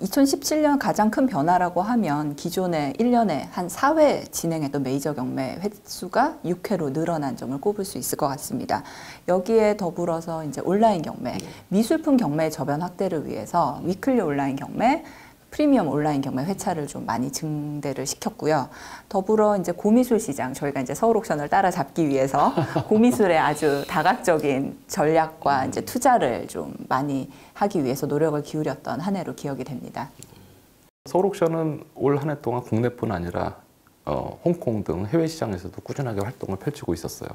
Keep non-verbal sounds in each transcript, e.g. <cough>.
2017년 가장 큰 변화라고 하면 기존에 1년에 한 4회 진행했던 메이저 경매 횟수가 6회로 늘어난 점을 꼽을 수 있을 것 같습니다. 여기에 더불어서 이제 온라인 경매, 미술품 경매 저변 확대를 위해서 위클리 온라인 경매, 프리미엄 온라인 경매 회차를 좀 많이 증대를 시켰고요. 더불어 이제 고미술 시장 저희가 이제 서울 옥션을 따라잡기 위해서 <laughs> 고미술에 아주 다각적인 전략과 이제 투자를 좀 많이 하기 위해서 노력을 기울였던 한 해로 기억이 됩니다. 서울 옥션은 올 한 해 동안 국내뿐 아니라 어, 홍콩 등 해외 시장에서도 꾸준하게 활동을 펼치고 있었어요.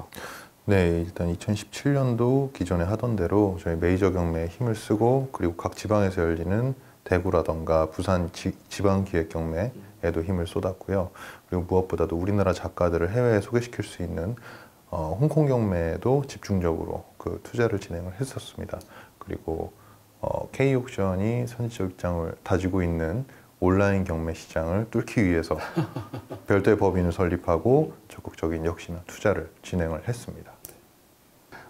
네, 일단 2017년도 기존에 하던 대로 저희 메이저 경매에 힘을 쓰고 그리고 각 지방에서 열리는 대구라던가 부산 지, 방기획경매에도 힘을 쏟았고요. 그리고 무엇보다도 우리나라 작가들을 해외에 소개시킬 수 있는 어, 홍콩 경매에도 집중적으로 그 투자를 진행을 했었습니다. 그리고 어, K옥션이 선지적 입장을 다지고 있는 온라인 경매 시장을 뚫기 위해서 <laughs> 별도의 법인을 설립하고 적극적인 역시나 투자를 진행을 했습니다.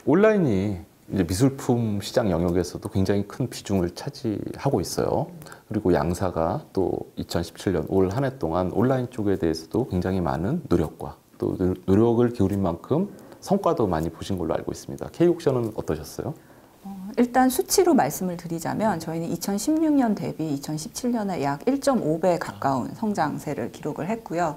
온라인이 이제 미술품 시장 영역에서도 굉장히 큰 비중을 차지하고 있어요. 그리고 양사가 또 2017년 올 한 해 동안 온라인 쪽에 대해서도 굉장히 많은 노력과 또 노력을 기울인 만큼 성과도 많이 보신 걸로 알고 있습니다. K옥션은 어떠셨어요? 어, 일단 수치로 말씀을 드리자면 저희는 2016년 대비 2017년에 약 1.5배 가까운 성장세를 기록을 했고요.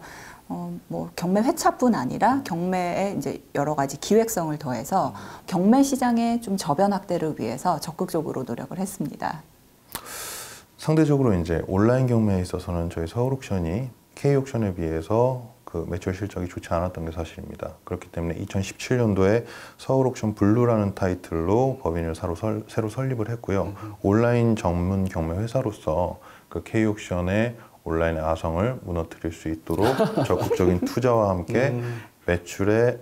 어, 뭐 경매 회차뿐 아니라 경매에 이제 여러 가지 기획성을 더해서 경매 시장의 좀 저변 확대를 위해서 적극적으로 노력을 했습니다. 상대적으로 이제 온라인 경매에 있어서는 저희 서울 옥션이 K 옥션에 비해서 그 매출 실적이 좋지 않았던 게 사실입니다. 그렇기 때문에 2017년도에 서울 옥션 블루라는 타이틀로 법인을 새로, 설, 새로 설립을 했고요. 온라인 전문 경매 회사로서 그 K 옥션의 온라인의 아성을 무너뜨릴 수 있도록 <laughs> 적극적인 투자와 함께 음. 매출에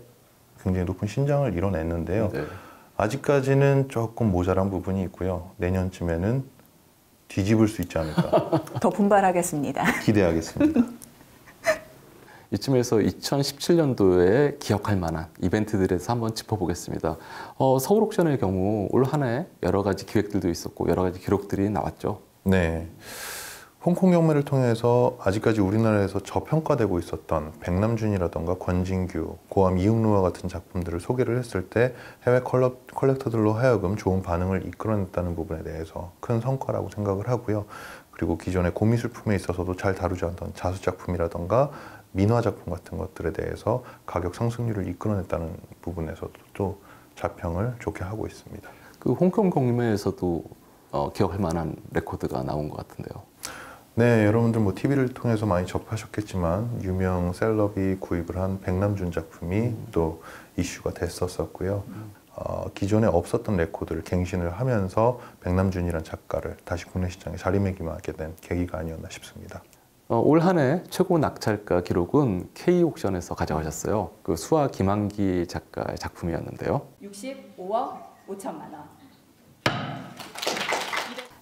굉장히 높은 신장을 이뤄냈는데요. 네. 아직까지는 조금 모자란 부분이 있고요. 내년쯤에는 뒤집을 수 있지 않을까. <laughs> 더 분발하겠습니다. 기대하겠습니다. 이쯤에서 2017년도에 기억할 만한 이벤트들에 대해서 한번 짚어보겠습니다. 어, 서울 옥션의 경우 올 한해 여러 가지 기획들도 있었고 여러 가지 기록들이 나왔죠. 네. 홍콩 경매를 통해서 아직까지 우리나라에서 저평가되고 있었던 백남준이라던가 권진규, 고암 이응루와 같은 작품들을 소개를 했을 때 해외 컬러, 컬렉터들로 하여금 좋은 반응을 이끌어냈다는 부분에 대해서 큰 성과라고 생각을 하고요. 그리고 기존의 고미 술품에 있어서도 잘 다루지 않던 자수 작품이라던가 민화 작품 같은 것들에 대해서 가격 상승률을 이끌어냈다는 부분에서도 또 자평을 좋게 하고 있습니다. 그 홍콩 경매에서도 어, 기억할 만한 레코드가 나온 것 같은데요. 네, 여러분들 뭐 TV를 통해서 많이 접하셨겠지만 유명 셀럽이 구입을 한 백남준 작품이 음. 또 이슈가 됐었었고요. 음. 어, 기존에 없었던 레코드를 갱신을 하면서 백남준이란 작가를 다시 국내 시장에 자리매김하게 된 계기가 아니었나 싶습니다. 어, 올 한해 최고 낙찰가 기록은 K 옥션에서 가져가셨어요. 그 수아 김한기 작가의 작품이었는데요. 65억 5천만 원.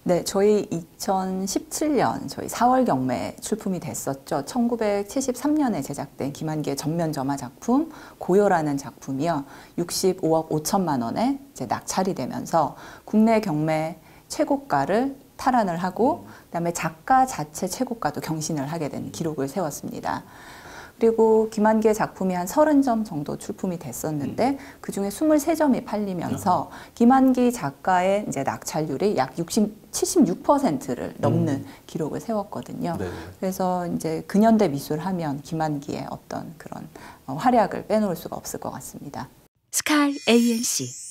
네, 저희 2017년 저희 4월 경매 출품이 됐었죠. 1973년에 제작된 김한기의 전면 점화 작품 고요라는 작품이요. 65억 5천만 원에 이제 낙찰이 되면서 국내 경매 최고가를 탈환을 하고 그다음에 작가 자체 최고가도 경신을 하게 된 기록을 세웠습니다. 그리고 김한기의 작품이 한 30점 정도 출품이 됐었는데 음. 그 중에 23점이 팔리면서 음. 김한기 작가의 이제 낙찰률이 약 60, 76%를 넘는 음. 기록을 세웠거든요. 네. 그래서 이제 근현대 미술 하면 김한기의 어떤 그런 어, 활약을 빼놓을 수가 없을 것 같습니다. 스칼 ANC